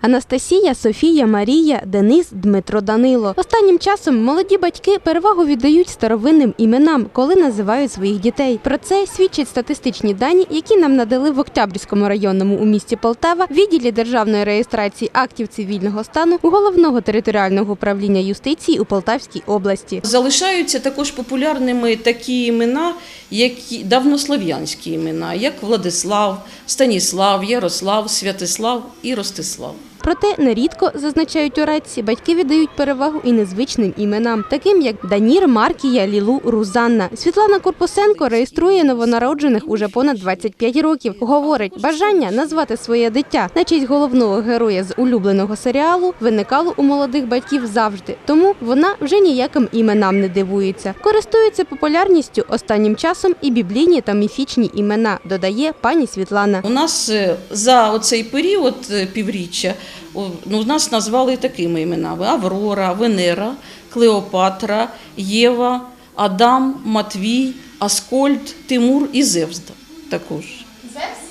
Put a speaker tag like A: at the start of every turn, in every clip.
A: Анастасія, Софія, Марія, Денис, Дмитро Данило. Останнім часом молоді батьки перевагу віддають старовинним іменам, коли називають своїх дітей. Про це свідчать статистичні дані, які нам надали в Октябрському районному у місті Полтава відділі державної реєстрації актів цивільного стану головного територіального управління юстиції у Полтавській області.
B: Залишаються також популярними такі імена, які давнослов'янські імена, як Владислав, Станіслав, Ярослав, Святислав і Ростислав.
A: Проте нерідко зазначають у радці, батьки віддають перевагу і незвичним іменам, таким як Данір, Маркія, Лілу, Рузанна. Світлана Корпусенко реєструє новонароджених уже понад 25 років. Говорить, бажання назвати своє дитя на честь головного героя з улюбленого серіалу виникало у молодих батьків завжди. Тому вона вже ніяким іменам не дивується. Користується популярністю останнім часом і біблійні та міфічні імена, додає пані Світлана.
B: У нас е, за оцей період е, півріччя ну, нас назвали такими іменами: Аврора, Венера, Клеопатра, Єва, Адам, Матвій, Аскольд, Тимур і Зевс також.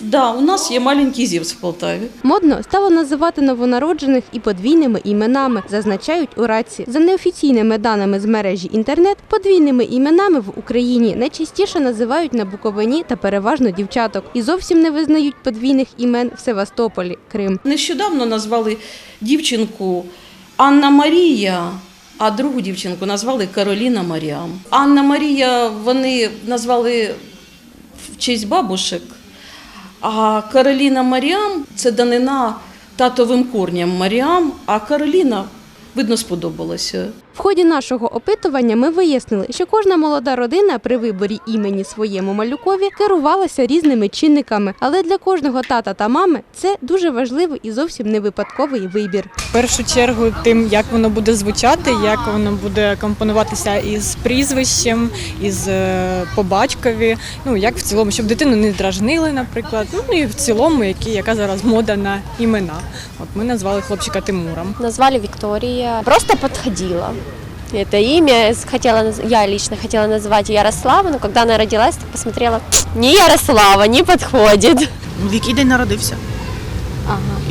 B: Да, у нас є маленький Зевс в Полтаві.
A: Модно стало називати новонароджених і подвійними іменами, зазначають у раці. За неофіційними даними з мережі інтернет, подвійними іменами в Україні найчастіше називають на Буковині та переважно дівчаток і зовсім не визнають подвійних імен в Севастополі, Крим.
B: Нещодавно назвали дівчинку Анна Марія, а другу дівчинку назвали Кароліна Маріам. Анна Марія вони назвали в честь бабушек, а Кароліна Маріам це данина татовим корням Маріам, а Кароліна, видно, сподобалася.
A: В ході нашого опитування ми вияснили, що кожна молода родина при виборі імені своєму малюкові керувалася різними чинниками, але для кожного тата та мами це дуже важливий і зовсім не випадковий вибір.
C: В першу чергу тим, як воно буде звучати, як воно буде компонуватися із прізвищем, із е, по батькові. Ну як в цілому, щоб дитину не дражнили, наприклад. Ну і в цілому, які яка зараз мода на імена. От ми назвали хлопчика Тимуром.
D: Назвали Виктория. Просто подходила. Это имя хотела, я лично хотела назвать Ярослава, но когда она родилась, так посмотрела, не Ярослава, не подходит.
E: В який день народився.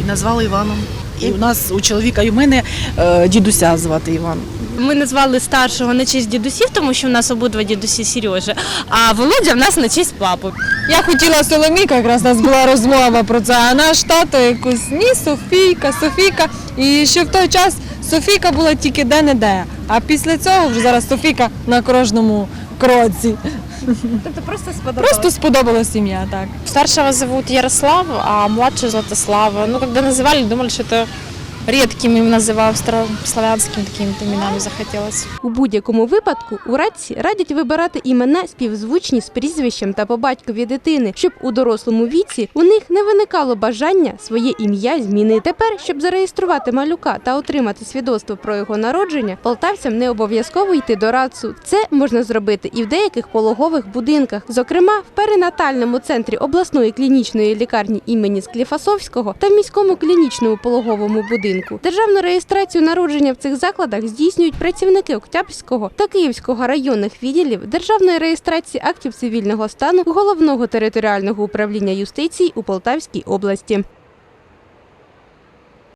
E: І назвали Іваном. І у нас у чоловіка і в мене е, дідуся звати Іван.
F: Ми назвали старшого на честь дідусів, тому що в нас обидва дідусі Сережа, а Володя в нас на честь папи.
C: Я хотіла Соломійка, якраз у нас була розмова про це. А наш тато якусь ні, Софійка, Софійка. І ще в той час Софійка була тільки де-не-де. А після цього вже зараз Софійка на кожному кроці.
F: Тобто просто сподобалось?
C: Просто сподобалась ім'я, так.
G: Старшего зовут Ярослав, а младшую Златослава. Ну, когда называли, думали, что это редким им называю, старославянским такими именами захотелось.
A: У будь-якому випадку у радці радять вибирати імена співзвучні з прізвищем та по батькові дитини, щоб у дорослому віці у них не виникало бажання своє ім'я змінити. Тепер, щоб зареєструвати малюка та отримати свідоцтво про його народження, полтавцям не обов'язково йти до радцу. Це можна зробити і в деяких пологових будинках, зокрема в перинатальному центрі обласної клінічної лікарні імені Скліфасовського та в міському клінічному пологовому будинку. Державну реєстрацію народження в цих закладах здійснюють працівники Октябрського та Київського районних відділів Державної реєстрації актів цивільного стану головного територіального управління юстиції у Полтавській області.